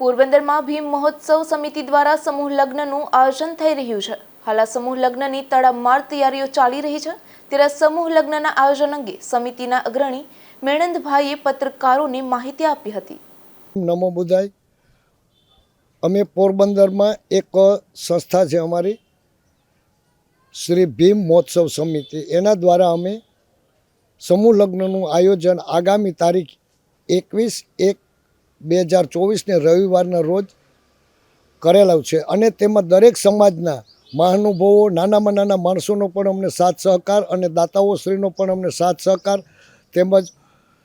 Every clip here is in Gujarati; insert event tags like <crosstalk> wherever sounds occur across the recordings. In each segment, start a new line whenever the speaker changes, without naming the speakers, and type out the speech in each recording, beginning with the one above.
પોરબંદરમાં ભીમ મહોત્સવ સમિતિ દ્વારા સમૂહ લગ્નનું આયોજન થઈ રહ્યું છે. હાલ સમૂહ લગ્નની તડામાર તૈયારીઓ ચાલી રહી છે. ત્યારે સમૂહ લગ્નના આયોજન અંગે સમિતિના અગ્રણી મેણંદભાઈએ પત્રકારોને માહિતી આપી હતી.
નમો બુધાય. અમે પોરબંદરમાં એક સંસ્થા છે અમારી, શ્રી ભીમ મહોત્સવ સમિતિ. એના દ્વારા અમે સમૂહ લગ્નનું આયોજન આગામી તારીખ એકવીસ એક બે હજાર ચોવીસને રવિવારના રોજ કરેલું છે. અને તેમાં દરેક સમાજના મહાનુભાવો, નાનામાં નાના માણસોનો પણ અમને સાથ સહકાર અને દાતાઓશ્રીનો પણ અમને સાથ સહકાર, તેમજ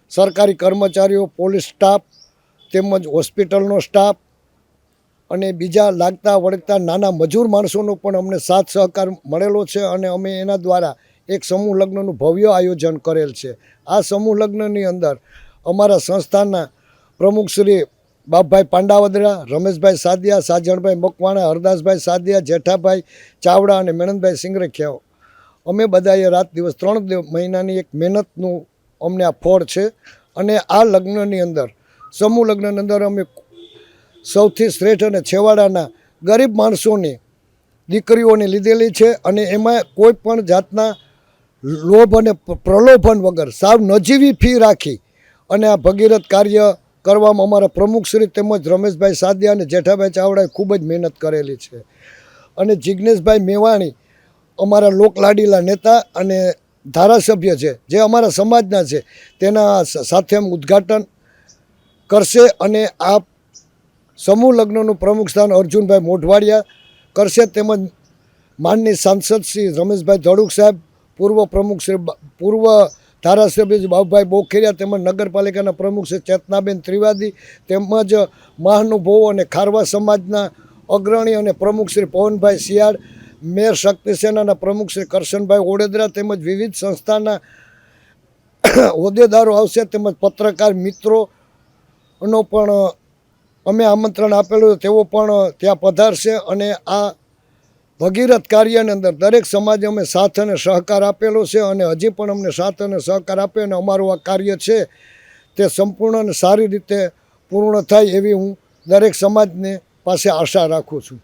સરકારી કર્મચારીઓ, પોલીસ સ્ટાફ, તેમજ હોસ્પિટલનો સ્ટાફ અને બીજા લાગતા વળગતા નાના મજૂર માણસોનો પણ અમને સાથ સહકાર મળેલો છે અને અમે એના દ્વારા એક સમૂહ લગ્નનું ભવ્ય આયોજન કરેલ છે. આ સમૂહ લગ્નની અંદર અમારા સંસ્થાના પ્રમુખ શ્રી બાપભાઈ પાંડાવદરા, રમેશભાઈ સાદિયા, સાજણભાઈ મકવાણા, હરદાસભાઈ સાદિયા, જેઠાભાઈ ચાવડા અને મેણંદભાઈ સિંગરખિયાઓ. અમે બધાએ રાત દિવસ ત્રણ મહિનાની એક મહેનતનું અમને આ ફળ છે અને આ લગ્નની અંદર, સમૂહ લગ્નની અંદર અમે સૌથી શ્રેષ્ઠ અને છેવાડાના ગરીબ માણસોની દીકરીઓને લીધેલી છે અને એમાં કોઈ પણ જાતના લોભ અને પ્રલોભન વગર સાવ નજીવી ફી રાખી અને આ ભગીરથ કાર્ય કરવામાં અમારા પ્રમુખશ્રી તેમજ રમેશભાઈ સાદિયા અને જેઠાભાઈ ચાવડાએ ખૂબ જ મહેનત કરેલી છે. અને જિજ્ઞેશભાઈ મેવાણી અમારા લોકલાડીલા નેતા અને ધારાસભ્ય છે, જે અમારા સમાજના છે, તેના સાથે ઉદ્ઘાટન કરશે અને આ સમૂહ લગ્નનું પ્રમુખ સ્થાન અર્જુનભાઈ મોઢવાડિયા કરશે તેમજ માનની સાંસદ શ્રી રમેશભાઈ ધડુક સાહેબ, પૂર્વ પ્રમુખ શ્રી પૂર્વ ધારાસભ્ય શ્રી બાબુભાઈ બોખેરિયા તેમજ નગરપાલિકાના પ્રમુખ શ્રી ચેતનાબેન ત્રિવાદી તેમજ મહાનુભવો અને ખારવા સમાજના અગ્રણી અને પ્રમુખ શ્રી પવનભાઈ શિયાળ, મેયર શક્તિ સેનાના પ્રમુખ શ્રી કરશનભાઈ ઓડેદરા તેમજ વિવિધ સંસ્થાના <coughs> હોદ્દેદારો આવશે તેમજ પત્રકાર મિત્રોનો પણ અમે આમંત્રણ આપેલું છે. તેઓ પણ ત્યાં પધારશે અને આ ભગીરથ કાર્યની અંદર દરેક સમાજે અમે સાથ અને સહકાર આપેલો છે અને હજી પણ અમને સાથ અને સહકાર આપે અને અમારું આ કાર્ય છે તે સંપૂર્ણ અને સારી રીતે પૂર્ણ થાય એવી હું દરેક સમાજને પાસે આશા રાખું છું.